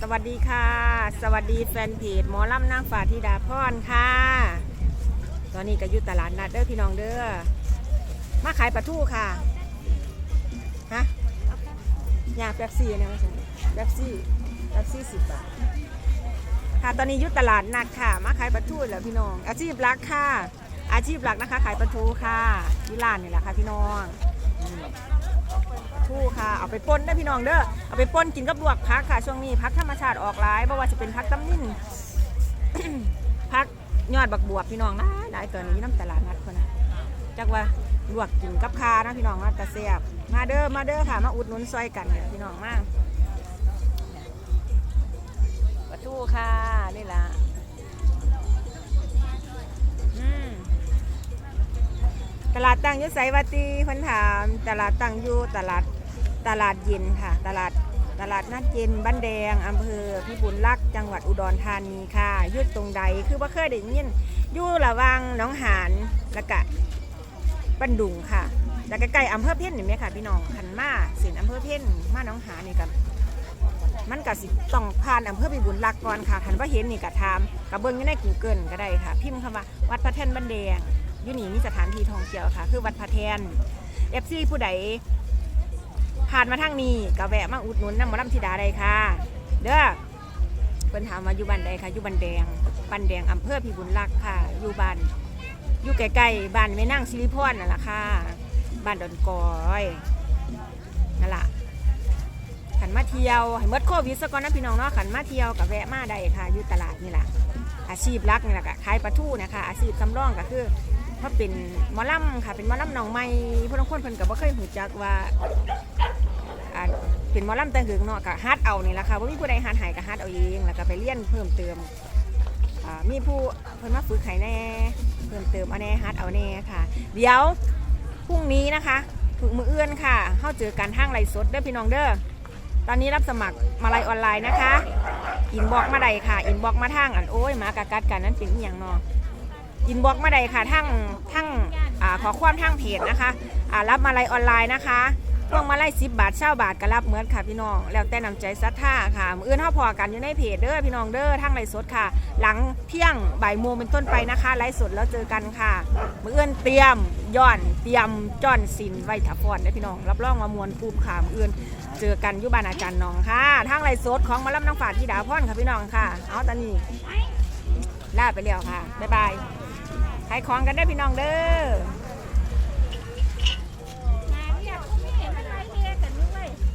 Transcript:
สวัสดีค่ะ สวัสดีแฟนเพจหมอลำนางฟ้าธิดาพรค่ะ ตอนนี้ก็อยู่ตลาดนัดเด้อพี่น้องเด้อมาขายปลาทูค่ะฮะยาแป๊บซี่เนี่ยมาสิแป๊บซี่แป๊บซี่สิบบาทค่ะตอนนี้อยุตลาดนัดค่ะ มาขายปลาทูแล้วพี่น้อง อาชีพหลักค่ะ อาชีพหลักนะคะ ขายปลาทูค่ะที่ร้านนี่แหละค่ะพี่น้องูค่ะ เอาไปป่นได้พี่น้องเด้อ เอาไปป่นกินกับลวกพักค่ะ ช่วงนี้พักธรรมชาติออกหลายเพราว่าจะเป็นพักตำนิ่นพักยอดบักบวบพี่น้องนะหลายตัวนี้น้ำตลาดนัดคนนะจักว่าลวกกินกับคานะพี่น้องนะตะเสียบมาเด้อมาเด้อค่ะ มาอุดหนุนซอยกันเนี่ยพี่น้องมากปลาทูค่ะนี่ละตลาดตั้งยุไสวัตีคนถาม ตลาดตั้งอยู่ตลาด ตลาดเย็นค่ะ ตลาดตลาดนัดเย็นบ้านแดงอำเภอพิบูลลักษ์จังหวัดอุดรธานีค่ะยุดตรงใดคือว่าเคยได้ยินอยู่ระวังน้องหานและกะบันดุงค่ะ แล้วก็ใกล้อำเภอเพ่นเห็นไหมค่ะพี่น้องขันมาส้นอำเภอเพ่นมาน้องหานนี่กันมันก็สิต้องผ่านอำเภอพิบูลลักษณ์ก่อนค่ะคันว่าเห็นนี่ก็ถามกับเบิ้งอยู่ใน Google ก็ได้ค่ะ พิมพ์คำว่าวัดพระแท่นบันแดงยู่นี่มีสถานที่ท่องเที่ยวค่ะ คือวัดพระแท่นเอฟซีผู้ใด ผ่านมาทางนี้ก็แวะมาอุดหนุนน้ำหมอลำธิดาได้ค่ะ เด้อเพิ่นถามว่าอยู่บ้านใดค่ะอยู่บ้านแดงบ้านแดงอำเภอพิบูลลักษ์ค่ะ อยู่บ้านอยู่ใกล้ๆบ้านแม่นางสิริพรนั่นแหละค่ะบ้านดอนกอยนั่นแหละขันมาเที่ยวให้เมื่อโควิดซะก่อนนะพี่น้องเนาะขันมาเที่ยวกับแวะมาได้ค่ะอยู่ตลาดนี่แหละอาชีพลักนี่แหละค่ะขายปลาทูนะคะอาชีพสำรองก็คือเพราะเป็นมอลำค่ะเป็นมอลำหนองไม้ผู้ลางคนเพิ่นก็บ่เคยหูจักว่า อ่าเป็นหมอลำแต่หึงเนาะก็ฮัดเอานี่แหละค่ะว่ามีผู้ใดฮัดหายก็ฮัดเอาเองแล้วก็ไปเรียนเพิ่มเติมอ่ามีผู้เพิ่นมาฝึกให้แน่เพิ่มเติมเอาแน่ฮัดเอาแน่ค่ะ เดี๋ยวพรุ่งนี้นะคะถึงมือเอื้อนค่ะเข้าเจอกันทางไลฟ์สดเด้อพี่น้องเด้อตอนนี้รับสมัครมาลัยออนไลน์นะคะอินบอกมาใดค่ะอินบอกมาทางอันโอ้ยหมากะกัดกันนั่นเป็นอย่างเนออินบอกมาใดค่ะทั้งทั้งอ่าขอความทางเพจนะคะอ่ารับมาลัยออนไลน์นะคะ พวงมาลัยสิบบาทเช่าบาทก็รับเหมือนค่ะพี่น้อง แล้วแต่นำใจศรัทธาค่ะมืออื่นเท่าพอกันอยู่ในเพจเด้อพี่น้องเด้อทางไลฟ์สดค่ะ หลังเที่ยงบ่ายโมงเป็นต้นไปนะคะไลฟ์สดแล้วเจอกันค่ะมืออื่นเตรียมย่อนเตรียมจ้อนสินไว้ถัฟอนได้พี่น้อง รับรองว่ามวลปูมค่ะมืออื่นเจอกันยุบานอาจารย์น้องค่ะทางไรโซดของมาลับน้องฝาดที่ดาวพ่อนค่ะพี่น้องค่ะ เอาตอนนี้ลาไปแล้วค่ะบ๊ายบายขายของกันได้พี่น้องเด้อ